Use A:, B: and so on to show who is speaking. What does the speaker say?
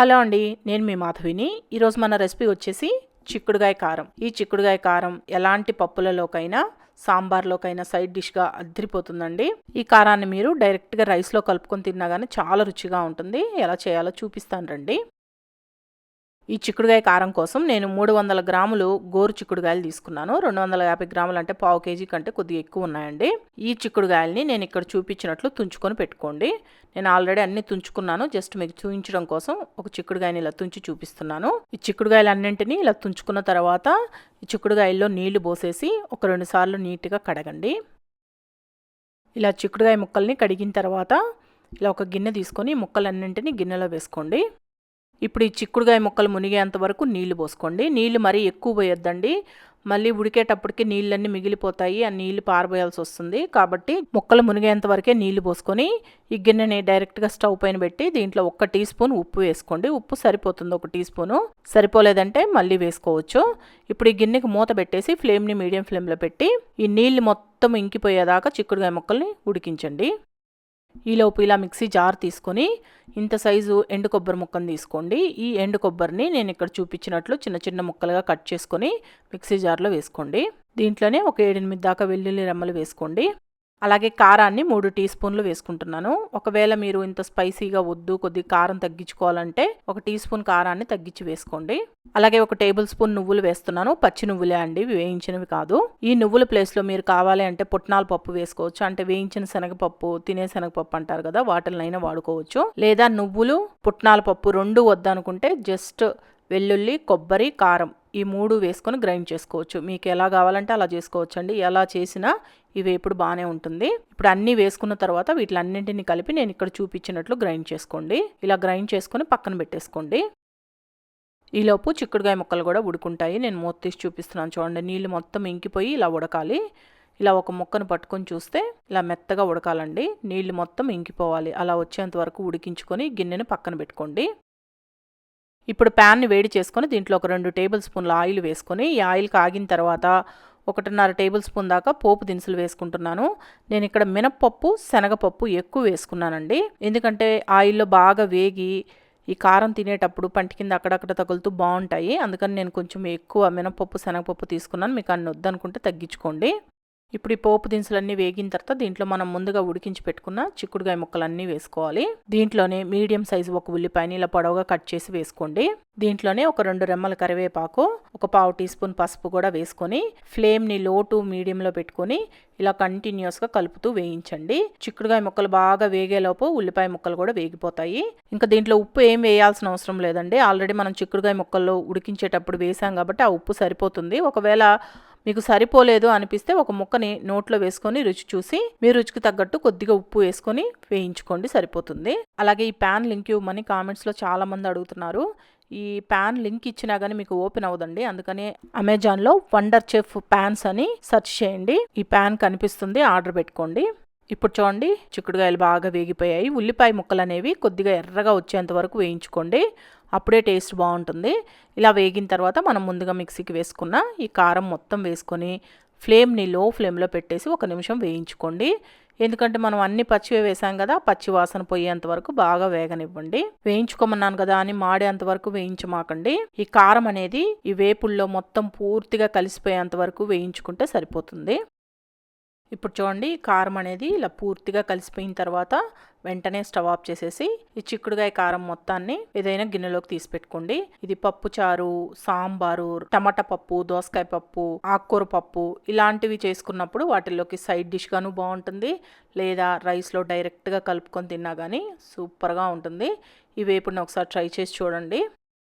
A: Hello అండి నేను మీ మాధవిని. ఈరోజు మన రెసిపీ వచ్చేసి చిక్కుడుగాయ కారం. ఈ చిక్కుడుగాయ కారం ఎలాంటి పప్పులలోకైనా సాంబార్లోకైనా సైడ్ డిష్గా అద్దరిపోతుందండి. ఈ కారాన్ని మీరు డైరెక్ట్గా రైస్లో కలుపుకొని తిన్నా కానీ చాలా రుచిగా ఉంటుంది. ఎలా చేయాలో చూపిస్తాను రండి. ఈ చిక్కుడుగాయ కారం కోసం నేను మూడు వందల గ్రాములు గోరు చిక్కుడుగాయలు తీసుకున్నాను. రెండు వందల యాభై గ్రాములు అంటే పావు కేజీ కంటే కొద్దిగా ఎక్కువ ఉన్నాయండి. ఈ చిక్కుడుగాయల్ని నేను ఇక్కడ చూపించినట్లు తుంచుకొని పెట్టుకోండి. నేను ఆల్రెడీ అన్ని తుంచుకున్నాను. జస్ట్ మీకు చూపించడం కోసం ఒక చిక్కుడుగాయని ఇలా తుంచి చూపిస్తున్నాను. ఈ చిక్కుడుగాయలు అన్నింటినీ ఇలా తుంచుకున్న తర్వాత ఈ చిక్కుడుగాయల్లో నీళ్ళు పోసేసి ఒక రెండు సార్లు నీట్గా కడగండి. ఇలా చిక్కుడుగాయ ముక్కల్ని కడిగిన తర్వాత ఇలా ఒక గిన్నె తీసుకొని ముక్కలన్నింటినీ గిన్నెలో వేసుకోండి. ఇప్పుడు ఈ చిక్కుడుగాయ ముక్కలు మునిగేంత వరకు నీళ్ళు పోసుకోండి. నీళ్ళు మరీ ఎక్కువ పోయొద్దండి. మళ్ళీ ఉడికేటప్పటికి నీళ్ళన్నీ మిగిలిపోతాయి. ఆ నీళ్ళు పారబోయాల్సి వస్తుంది. కాబట్టి ముక్కలు మునిగేంత వరకే నీళ్ళు పోసుకొని ఈ గిన్నెని డైరెక్ట్గా స్టవ్ పైన పెట్టి దీంట్లో ఒక్క టీ స్పూన్ ఉప్పు వేసుకోండి. ఉప్పు సరిపోతుంది ఒక టీ స్పూను. సరిపోలేదంటే మళ్ళీ వేసుకోవచ్చు. ఇప్పుడు ఈ గిన్నెకి మూత పెట్టేసి ఫ్లేమ్ని మీడియం ఫ్లేమ్లో పెట్టి ఈ నీళ్ళు మొత్తం ఇంకిపోయేదాకా చిక్కుడుగాయ ముక్కల్ని ఉడికించండి. ఈలోపు ఇలా మిక్సీ జార్ తీసుకొని ఇంత సైజు ఎండు కొబ్బరి ముక్కను తీసుకోండి. ఈ ఎండు కొబ్బరిని నేను ఇక్కడ చూపించినట్లు చిన్న చిన్న ముక్కలుగా కట్ చేసుకొని మిక్సీ జార్లో వేసుకోండి. దీంట్లోనే ఒక ఏడెనిమిది దాకా వెల్లుల్లి రెమ్మలు వేసుకోండి. అలాగే కారాన్ని మూడు టీ స్పూన్లు వేసుకుంటున్నాను. ఒకవేళ మీరు ఇంత స్పైసీగా వద్దు కొద్ది కారం తగ్గించుకోవాలంటే ఒక టీ స్పూన్ కారాన్ని తగ్గించి వేసుకోండి. అలాగే ఒక టేబుల్ స్పూన్ నువ్వులు వేస్తున్నాను. పచ్చి నువ్వులే అండి వేయించినవి కాదు. ఈ నువ్వుల ప్లేస్లో మీరు కావాలి అంటే పుట్నాల పప్పు వేసుకోవచ్చు. అంటే వేయించిన శనగపప్పు తినే శనగపప్పు అంటారు కదా వాటిలనైనా వాడుకోవచ్చు. లేదా నువ్వులు పుట్నాల పప్పు రెండు వద్దనుకుంటే జస్ట్ వెల్లుల్లి కొబ్బరి కారం ఈ మూడు వేసుకొని గ్రైండ్ చేసుకోవచ్చు. మీకు ఎలా కావాలంటే అలా చేసుకోవచ్చు అండి ఎలా చేసినా ఈ వేపుడు బాగానే ఉంటుంది. ఇప్పుడు అన్నీ వేసుకున్న తర్వాత వీటిలన్నింటినీ కలిపి నేను ఇక్కడ చూపించినట్లు గ్రైండ్ చేసుకోండి. ఇలా గ్రైండ్ చేసుకొని పక్కన పెట్టేసుకోండి. ఈలోపు చిక్కుడుగాయ ముక్కలు కూడా ఉడుకుంటాయి. నేను మూత తీసి చూపిస్తున్నాను చూడండి. నీళ్ళు మొత్తం ఇంకిపోయి ఇలా ఉడకాలి. ఇలా ఒక ముక్కను పట్టుకొని చూస్తే ఇలా మెత్తగా ఉడకాలండి. నీళ్ళు మొత్తం ఇంకిపోవాలి. అలా వచ్చేంత వరకు ఉడికించుకొని గిన్నెను పక్కన పెట్టుకోండి. ఇప్పుడు ప్యాన్ని వేడి చేసుకొని దీంట్లో ఒక రెండు టేబుల్ స్పూన్ల ఆయిల్ వేసుకొని ఈ ఆయిల్ కాగిన తర్వాత ఒకటిన్నర టేబుల్ స్పూన్ దాకా పోపు దినుసులు వేసుకుంటున్నాను. నేను ఇక్కడ మినప్పప్పు శనగపప్పు ఎక్కువ వేసుకున్నానండి. ఎందుకంటే ఆయిల్లో బాగా వేగి ఈ కారం తినేటప్పుడు పంటి కింద అక్కడక్కడ తగులుతూ బాగుంటాయి. అందుకని నేను కొంచెం ఎక్కువ మినపప్పు శనగపప్పు తీసుకున్నాను. మీకు అన్ని వద్దనుకుంటే తగ్గించుకోండి. ఇప్పుడు ఈ పోపు దినుసులన్నీ వేగిన తర్వాత దీంట్లో మనం ముందుగా ఉడికించి పెట్టుకున్న చిక్కుడుగాయ ముక్కలన్నీ వేసుకోవాలి. దీంట్లోనే మీడియం సైజు ఒక ఉల్లిపాయని ఇలా పొడవుగా కట్ చేసి వేసుకోండి. దీంట్లోనే ఒక రెండు రెమ్మల కరివేపాకు ఒక పావు టీ స్పూన్ పసుపు కూడా వేసుకొని ఫ్లేమ్ని లో టు మీడియంలో పెట్టుకొని ఇలా కంటిన్యూస్గా కలుపుతూ వేయించండి. చిక్కుడుగాయ ముక్కలు బాగా వేగేలోపు ఉల్లిపాయ ముక్కలు కూడా వేగిపోతాయి. ఇంకా దీంట్లో ఉప్పు ఏం వేయాల్సిన అవసరం లేదండి. ఆల్రెడీ మనం చిక్కుడుగాయ ముక్కల్లో ఉడికించేటప్పుడు వేసాం కాబట్టి ఆ ఉప్పు సరిపోతుంది. ఒకవేళ మీకు సరిపోలేదు అనిపిస్తే ఒక ముక్కని నోట్లో వేసుకొని రుచి చూసి మీ రుచికి తగ్గట్టు కొద్దిగా ఉప్పు వేసుకొని వేయించుకోండి సరిపోతుంది. అలాగే ఈ ప్యాన్ లింక్ ఇవ్వమని కామెంట్స్లో చాలామంది అడుగుతున్నారు. ఈ ప్యాన్ లింక్ ఇచ్చినా కానీ మీకు ఓపెన్ అవ్వదండి. అందుకని అమెజాన్లో వండర్ చెఫ్ ప్యాన్స్ అని సెర్చ్ చేయండి. ఈ ప్యాన్ కనిపిస్తుంది ఆర్డర్ పెట్టుకోండి. ఇప్పుడు చూడండి చిక్కుడుగాయలు బాగా వేగిపోయాయి. ఉల్లిపాయ ముక్కలు అనేవి కొద్దిగా ఎర్రగా వచ్చేంత వరకు వేయించుకోండి. అప్పుడే టేస్ట్ బాగుంటుంది. ఇలా వేగిన తర్వాత మనం ముందుగా మిక్సీకి వేసుకున్న ఈ కారం మొత్తం వేసుకొని ఫ్లేమ్ని లో ఫ్లేమ్లో పెట్టేసి ఒక నిమిషం వేయించుకోండి. ఎందుకంటే మనం అన్ని పచ్చివే వేసాం కదా పచ్చి వాసన పోయేంత వరకు బాగా వేగనివ్వండి. వేయించుకోమన్నాను కదా అని మాడేంత వరకు వేయించమాకండి. ఈ కారం అనేది ఈ వేపుల్లో మొత్తం పూర్తిగా కలిసిపోయేంత వరకు వేయించుకుంటే సరిపోతుంది. ఇప్పుడు చూడండి కారం అనేది ఇలా పూర్తిగా కలిసిపోయిన తర్వాత వెంటనే స్టవ్ ఆఫ్ చేసేసి ఈ చిక్కుడుగాయ కారం మొత్తాన్ని ఏదైనా గిన్నెలోకి తీసి పెట్టుకోండి ఇది పప్పు చారు సాంబారు టమాటా పప్పు దోసకాయ పప్పు ఆకుకూర పప్పు ఇలాంటివి చేసుకున్నప్పుడు వాటిల్లోకి సైడ్ డిష్ గాను బాగుంటుంది. లేదా రైస్లో డైరెక్ట్గా కలుపుకొని తిన్నా కానీ సూపర్గా ఉంటుంది. ఈ వేపుడిని ఒకసారి ట్రై చేసి చూడండి.